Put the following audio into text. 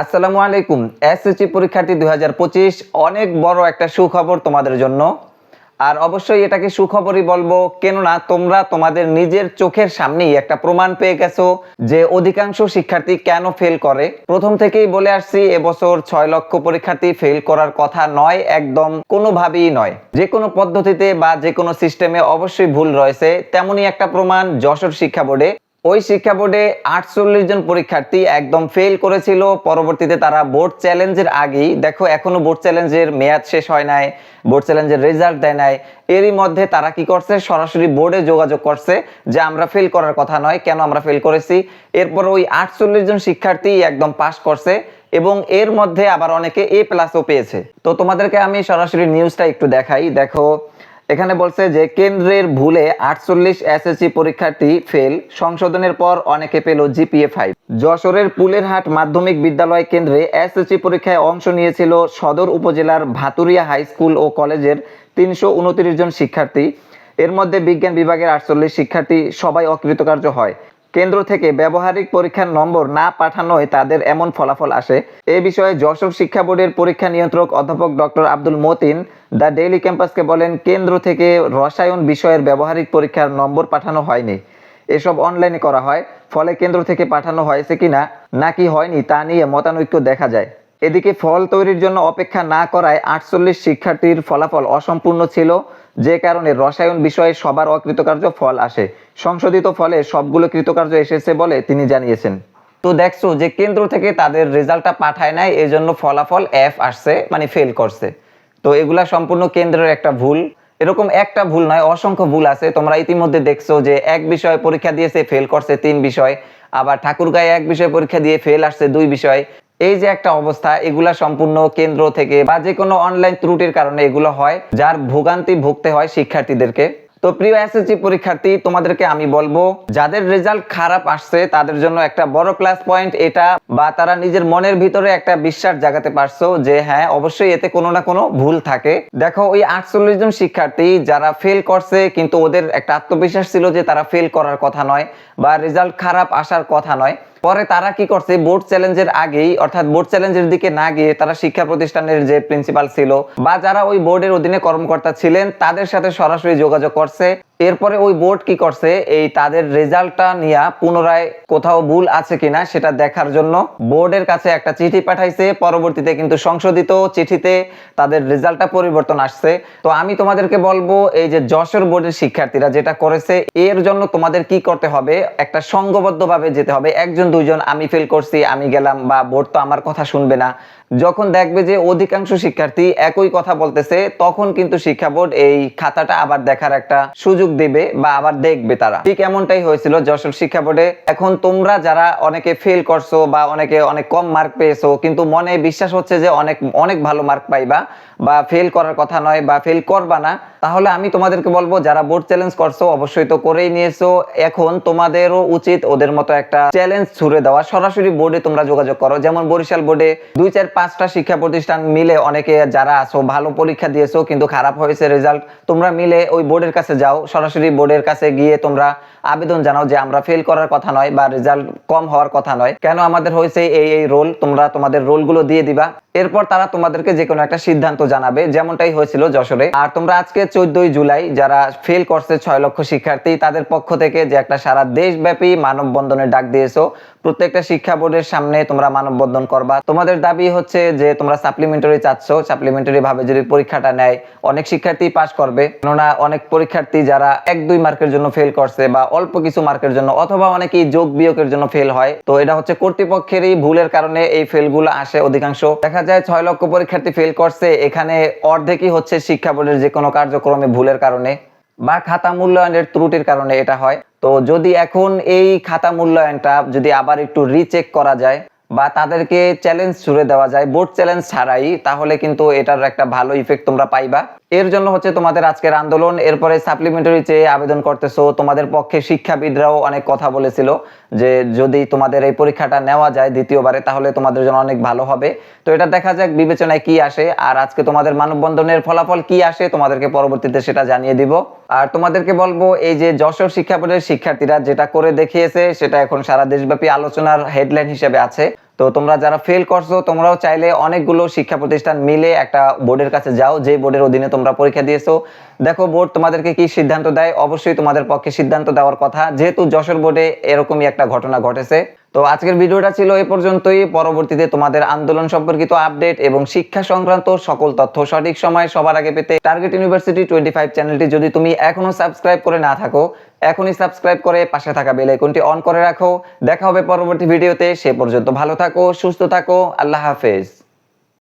আসসালামু আলাইকুম। এসএসসি পরীক্ষার্থী দুই হাজার পঁচিশ, অনেক বড় একটা সুখবর তোমাদের জন্য। আর অবশ্যই এটাকে সুখবরই বলব, কেননা তোমরা তোমাদের নিজের চোখের সামনেই একটা প্রমাণ পেয়ে গেছো যে অধিকাংশ শিক্ষার্থী কেন ফেল করে। প্রথম থেকেই বলে আসছি, এবছর ছয় লক্ষ পরীক্ষার্থী ফেল করার কথা নয়, একদম কোনোভাবেই নয়। যে কোনো পদ্ধতিতে বা যে কোনো সিস্টেমে অবশ্যই ভুল রয়েছে, তেমনই একটা প্রমাণ যশোর শিক্ষা বোর্ডে। ওই শিক্ষা বোর্ডে আটচল্লিশ জন পরীক্ষার্থী একদম ফেল করেছিল। পরবর্তীতে তারা বোর্ড চ্যালেঞ্জের আগেই, দেখো এখনও বোর্ড চ্যালেঞ্জের মেয়াদ শেষ হয় নাই বোর্ড চ্যালেঞ্জের রেজাল্ট দেয় নাই। এরই মধ্যে তারা কি করছে? সরাসরি বোর্ডে যোগাযোগ করছে যে আমরা ফেল করার কথা নয়, কেন আমরা ফেল করেছি? এরপর ওই আটচল্লিশ জন শিক্ষার্থী একদম পাস করছে এবং এর মধ্যে আবার অনেকে এ প্লাসও পেয়েছে। তো তোমাদেরকে আমি সরাসরি নিউজটা একটু দেখাই। দেখো এখানে বলছে যে কেন্দ্রের ভুলে আটচল্লিশ এসএসসি পরীক্ষার্থী ফেল, সংশোধনের পর অনেকে পেল জিপিএ ফাইভ। যশোরের পুলেরহাট মাধ্যমিক বিদ্যালয় কেন্দ্রে এসএসসি পরীক্ষায় অংশ নিয়েছিল সদর উপজেলার ভাতুরিয়া হাই স্কুল ও কলেজের তিনশো উনত্রিশ জন শিক্ষার্থী। এর মধ্যে বিজ্ঞান বিভাগের আটচল্লিশ শিক্ষার্থী সবাই অকৃতকার্য হয়। কেন্দ্র থেকে ব্যবহারিক পরীক্ষার নম্বর না পাঠানোয় তাদের এমন ফলাফল আসে। এ বিষয়ে যশোর শিক্ষা বোর্ডের পরীক্ষা নিয়ন্ত্রক অধ্যাপক doctor Abdul Matin the daily ক্যাম্পাসকে বলেন, কেন্দ্র থেকে রসায়ন বিষয়ের ব্যবহারিক পরীক্ষার নম্বর পাঠানো হয়নি। এসব অনলাইনে করা হয়, ফলে কেন্দ্র থেকে পাঠানো হয়েছে কিনা নাকি হয়নি তা নিয়ে মতানৈক্য দেখা যায়। এদিকে ফল তৈরির জন্য অপেক্ষা না করায় আটচল্লিশ শিক্ষার্থীর ফলাফল অসম্পূর্ণ ছিল, যে কারণে রসায়ন বিষয়ে সবার অকৃতকার্য ফল আসে। সংশোধিত ফলে সবগুলো কৃতকার্য এসেছে বলে তিনি জানিয়েছেন। তো দেখছ যে কেন্দ্র থেকে তাদের রেজাল্টটা পাঠায় নাই এই জন্য ফলাফল এফ আসছে মানে ফেল করছে। তো এগুলা সম্পূর্ণ কেন্দ্রের একটা ভুল। এরকম একটা ভুল নয়, অসংখ্য ভুল আছে। তোমরা ইতিমধ্যে দেখছ যে এক বিষয়ে পরীক্ষা দিয়েছে ফেল করছে তিন বিষয়। আবার ঠাকুরগাঁয়ে এক বিষয়ে পরীক্ষা দিয়ে ফেল আসছে দুই বিষয়। এই যে একটা অবস্থা, এগুলা সম্পূর্ণ কেন্দ্র থেকে বা যে কোনো অনলাইন ত্রুটির কারণে এগুলো হয়, যার ভোগান্তি ভুগতে হয় শিক্ষার্থীদেরকে। তো প্রিয় এসএসসি পরীক্ষার্থী, তোমাদেরকে আমি বলব, যাদের রেজাল্ট খারাপ আসছে, তাদের জন্য একটা বড় প্লাস পয়েন্ট এটা, বা তারা নিজের মনের ভিতরে একটা বিশ্বাস জাগাতে পারছ যে হ্যাঁ অবশ্যই এতে কোনো না কোনো ভুল থাকে। দেখো, ওই আটচল্লিশ জন শিক্ষার্থী যারা ফেল করছে, কিন্তু ওদের একটা আত্মবিশ্বাস ছিল যে তারা ফেল করার কথা নয়, বা রেজাল্ট খারাপ আসার কথা নয়। পরে তারা কি করছে? বোর্ড চ্যালেঞ্জের আগেই, অর্থাৎ বোর্ড চ্যালেঞ্জের দিকে না গিয়ে তারা শিক্ষা প্রতিষ্ঠানের যে প্রিন্সিপাল ছিল বা যারা ওই বোর্ডের অধীনে কর্মকর্তা ছিলেন, তাদের সাথে সরাসরি যোগাযোগ করছে। এরপরে ওই বোর্ড কি করছে? এই তাদের রেজাল্টটা নিয়ে পুনরায় কোথাও ভুল আছে কিনা সেটা দেখার জন্য বোর্ডের কাছে একটা চিঠি পাঠাইছে। পরবর্তীতে কিন্তু সংশোধিত চিঠিতে তাদের রেজাল্টটা পরিবর্তন আসছে। তো আমি তোমাদেরকে বলব, এই যে যশোর বোর্ডের শিক্ষার্থীরা যেটা করেছে, এর জন্য তোমাদের কি করতে হবে? একটা সংঘবদ্ধভাবে যেতে হবে। একজন, দুইজন, আমি ফেল করছি, আমি গেলাম বা বোর্ড তো আমার কথা শুনবে না। যখন দেখবে যে অধিকাংশ শিক্ষার্থী একই কথা বলতেছে, তখন কিন্তু শিক্ষা বোর্ড এই খাতাটা আবার দেখার একটা সুযোগ দেবে বা আবার দেখবে তারা। ঠিক এমনটাই হয়েছিল যশোর শিক্ষা বোর্ডে। এখন তোমরা যারা অনেকে ফেল করছ বা অনেকে অনেক কম মার্ক পেয়েছ, কিন্তু মনে বিশ্বাস হচ্ছে যে অনেক অনেক ভালো মার্ক পাইবা বা ফেল করার কথা নয় বা ফেল করবা না তাহলে আমি তোমাদেরকে বলব, যারা বোর্ড চ্যালেঞ্জ করছ, অবশ্যই তো করেই নিয়েছো। এখন তোমাদেরও উচিত ওদের মতো একটা চ্যালেঞ্জ ছুড়ে দেওয়া। সরাসরি বোর্ডে তোমরা যোগাযোগ করো। যেমন বরিশাল বোর্ডে দুই চার পাঁচটা শিক্ষা প্রতিষ্ঠান মিলে অনেকে যারা আছো, ভালো পরীক্ষা দিয়েছ, কিন্তু খারাপ হয়েছে রেজাল্ট তোমরা মিলে ওই বোর্ডের কাছে যাও। সরাসরি বোর্ডের কাছে গিয়ে তোমরা আবেদন জানাও যে আমরা ফেল করার কথা নয় বা রেজাল্ট কম হওয়ার কথা নয়। কেন আমাদের হয়েছে এই এই রোল তোমরা তোমাদের রোলগুলো দিয়ে দিবা। এরপর তারা তোমাদেরকে যে কোনো একটা সিদ্ধান্ত জানাবে, যেমনটাই হয়েছিল যশোরে। আর তোমরা আজকে চোদ্দই জুলাই যারা ফেল করছে ছয় লক্ষ শিক্ষার্থী, তাদের পক্ষ থেকে যে একটা সারা দেশব্যাপী মানববন্ধনের ডাক দিয়েছ, প্রত্যেকটা শিক্ষা বোর্ডের সামনে তোমরা মানববন্ধন করবা। তোমাদের দাবি হচ্ছে যে তোমরা সাপ্লিমেন্টারি চাচ্ছ সাপ্লিমেন্টারি ভাবে যদি পরীক্ষাটা নেয়, অনেক শিক্ষার্থী পাশ করবে। কেননা অনেক পরীক্ষার্থী যারা এক দুই মার্কের জন্য ফেল করছে বা অল্প কিছু মার্কের জন্য অথবা অনেকেই যোগ বিয়োগের জন্য ফেল হয়। তো এটা হচ্ছে কর্তৃপক্ষেরই ভুলের কারণে এই ফেলগুলো আসে অধিকাংশ। দেখা যায় ছয় লক্ষ পরীক্ষার্থী ফেল করছে, এখানে অর্ধেকই হচ্ছে শিক্ষা বোর্ডের যে কোনো কার্যক্রমে ভুলের কারণে বা খাতা মূল্যায়নের ত্রুটির কারণে এটা হয়। তো যদি এখন এই খাতা মূল্যায়নটা যদি আবার একটু রিচেক করা যায় বা তাদেরকে চ্যালেঞ্জ ছুড়ে দেওয়া যায় বোর্ড চ্যালেঞ্জ ছাড়াই, তাহলে কিন্তু এটার একটা ভালো ইফেক্ট তোমরা পাইবা। এর জন্য হচ্ছে তোমাদের আজকের আন্দোলন, এরপরে সাপ্লিমেন্টারি চেয়ে আবেদন করতেছো। তোমাদের পক্ষে শিক্ষাবিদরাও অনেক কথা বলেছিল যে যদি তোমাদের এই পরীক্ষাটা নেওয়া যায় দ্বিতীয়বারে, তাহলে তোমাদের জন্য অনেক ভালো হবে। তো এটা দেখা যাক বিবেচনায় কি আসে। আর আজকে তোমাদের মানববন্ধনের ফলাফল কি আসে, তোমাদেরকে পরবর্তীতে সেটা জানিয়ে দিব। আর তোমাদেরকে বলব, এই যে যশোর শিক্ষা বোর্ডের শিক্ষার্থীরা যেটা করে দেখিয়েছে, সেটা এখন সারা দেশব্যাপী আলোচনার হেডলাইন হিসেবে আছে। তো তোমরা যারা ফেল করছ, তোমরাও চাইলে অনেকগুলো শিক্ষা প্রতিষ্ঠান মিলে একটা বোর্ডের কাছে যাও যে বোর্ডের অধীনে তোমরা পরীক্ষা দিয়েছ। দেখো, বোর্ড তোমাদেরকে কি সিদ্ধান্ত দেয়? অবশ্যই তোমাদের পক্ষে সিদ্ধান্ত দেওয়ার কথা। যেহেতু যশোর বোর্ডে এরকমই একটা ঘটনা ঘটেছে। তো আজকের ভিডিওটা ছিল এ পর্যন্তই। পরবর্তীতে তোমাদের আন্দোলন সম্পর্কিত আপডেট এবং শিক্ষা সংক্রান্ত সকল তথ্য সঠিক সময় সবার আগে পেতে টার্গেট ইউনিভার্সিটি টোয়েন্টি ফাইভ চ্যানেলটি যদি তুমি এখনও সাবস্ক্রাইব করে না থাকো, এখনই সাবস্ক্রাইব করে পাশে থাকা বেল আইকনটি অন করে রাখো। দেখা হবে পরবর্তী ভিডিওতে সে পর্যন্ত ভালো থাকো, সুস্থ থাকো, আল্লাহ হাফেজ।